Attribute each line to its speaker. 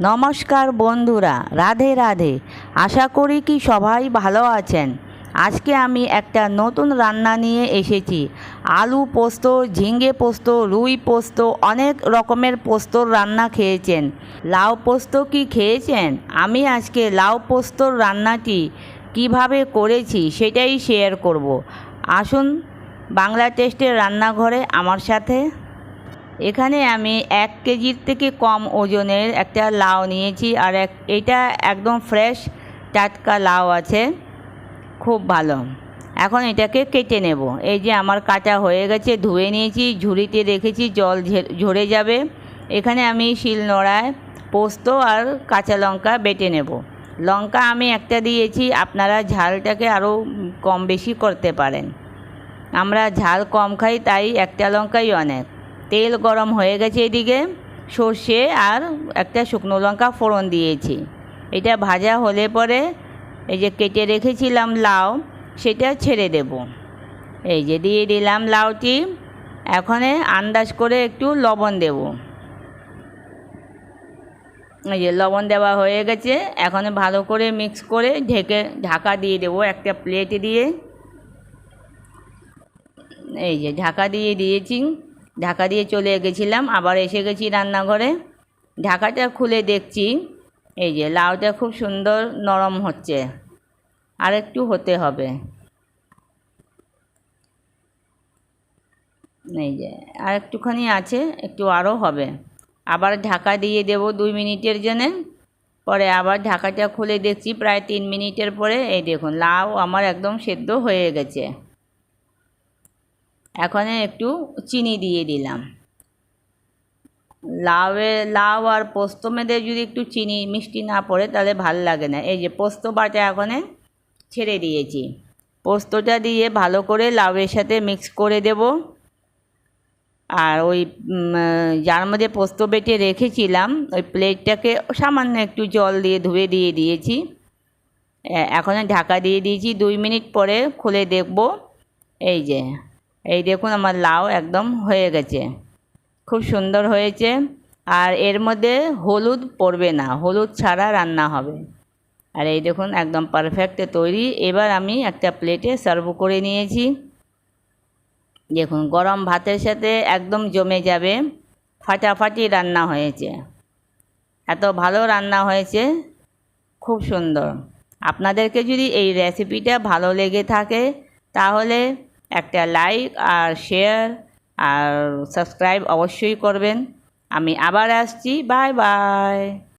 Speaker 1: নমস্কার বন্ধুরা, রাধে রাধে। আশা করি কি সবাই ভালো আছেন। আজকে আমি একটা নতুন রান্না নিয়ে এসেছি। আলু পোস্ত ঝিঙ্গে পোস্ত, রুই পোস্ত, অনেক রকমের পোস্তর রান্না খেয়েছেন। লাউ পোস্ত কি খেয়েছেন? আমি আজকে লাউ পোস্তর রান্নাটি কীভাবে করেছি সেটাই শেয়ার করব। আসুন বাংলা টেস্টের রান্নাঘরে আমার সাথে এখানে আমি এক কেজির থেকে কম ওজনের একটা লাউ নিয়েছি আর এক, এটা একদম ফ্রেশ টাটকা লাউ আছে। খুব ভালো। এখন এটাকে কেটে নেব। এই যে আমার কাটা হয়ে গেছে, ধুয়ে নিয়েছি, ঝুড়িতে রেখেছি, জল ঝরে যাবে। এখানে আমি শিল নোড়ায় পোস্ত আর কাঁচা লঙ্কা বেটে নেব। লঙ্কা আমি একটা দিয়েছি, আপনারা ঝালটাকে আরও কম বেশি করতে পারেন। আমরা ঝাল কম খাই, তাই একটা লঙ্কাই অনেক। তেল গরম হয়ে গেছে এদিকে, সর্ষে আর একটা শুকনো লঙ্কা ফোড়ন দিয়েছি। এটা ভাজা হলে পরে এই যে কেটে রেখেছিলাম লাউ, সেটা ছেড়ে দেব। এই যে দিয়ে দিলাম লাউটি, এখানে আন্দাজ করে একটু লবণ দেব। এই যে লবণ দেওয়া হয়ে গেছে, এখন ভালো করে মিক্স করে ঢেকে, ঢাকা দিয়ে দেবো একটা প্লেট দিয়ে। এই যে ঢাকা দিয়ে দিয়েছি। ঢাকা দিয়ে চলে গেছিলাম, আবার এসে গেছি রান্নাঘরে। ঢাকাটা খুলে দেখছি, এই যে লাউটা খুব সুন্দর নরম হচ্ছে, আর একটু হতে হবে। এই যে, আর একটুখানি আছে, একটু আরও হবে। আবার ঢাকা দিয়ে দেব দুই মিনিটের জন্যে, পরে আবার ঢাকাটা খুলে দেখছি প্রায় তিন মিনিটের পরে। এই দেখুন, লাউ আমার একদম সেদ্ধ হয়ে গেছে। এখন একটু চিনি দিয়ে দিলাম। লাউয়ে লাউ আর পোস্ত মেদে যদি একটু চিনি, মিষ্টি না পড়ে তাহলে ভালো লাগে না। এই যে পোস্ত বাটা এখন ছেড়ে দিয়েছি। পোস্তটা দিয়ে ভালো করে লাউয়ের সাথে মিক্স করে দেব। আর ওই যার মধ্যে পোস্ত বেটে রেখেছিলাম, ওই প্লেটটাকে সামান্য একটু জল দিয়ে ধুয়ে দিয়ে দিয়েছি। এখন ঢাকা দিয়ে দিয়েছি। দুই মিনিট পরে খুলে দেখব। এই যে এই দেখুন আমার লাউ একদম হয়ে গেছে। খুব সুন্দর হয়েছে। আর এর মধ্যে হলুদ পড়বে না, হলুদ ছাড়া রান্না হবে। আর এই দেখুন একদম পারফেক্ট তৈরি। এবার আমি একটা প্লেটে সার্ভ করে নিয়েছি। দেখুন গরম ভাতের সাথে একদম জমে যাবে। ফাটাফাটি রান্না হয়েছে। এত ভালো রান্না হয়েছে। খুব সুন্দর। আপনাদেরকে যদি এই রেসিপিটা ভালো লেগে থাকে, তাহলে একটা লাইক আর শেয়ার আর সাবস্ক্রাইব অবশ্যই করবেন। আমি আবার আসছি। Bye bye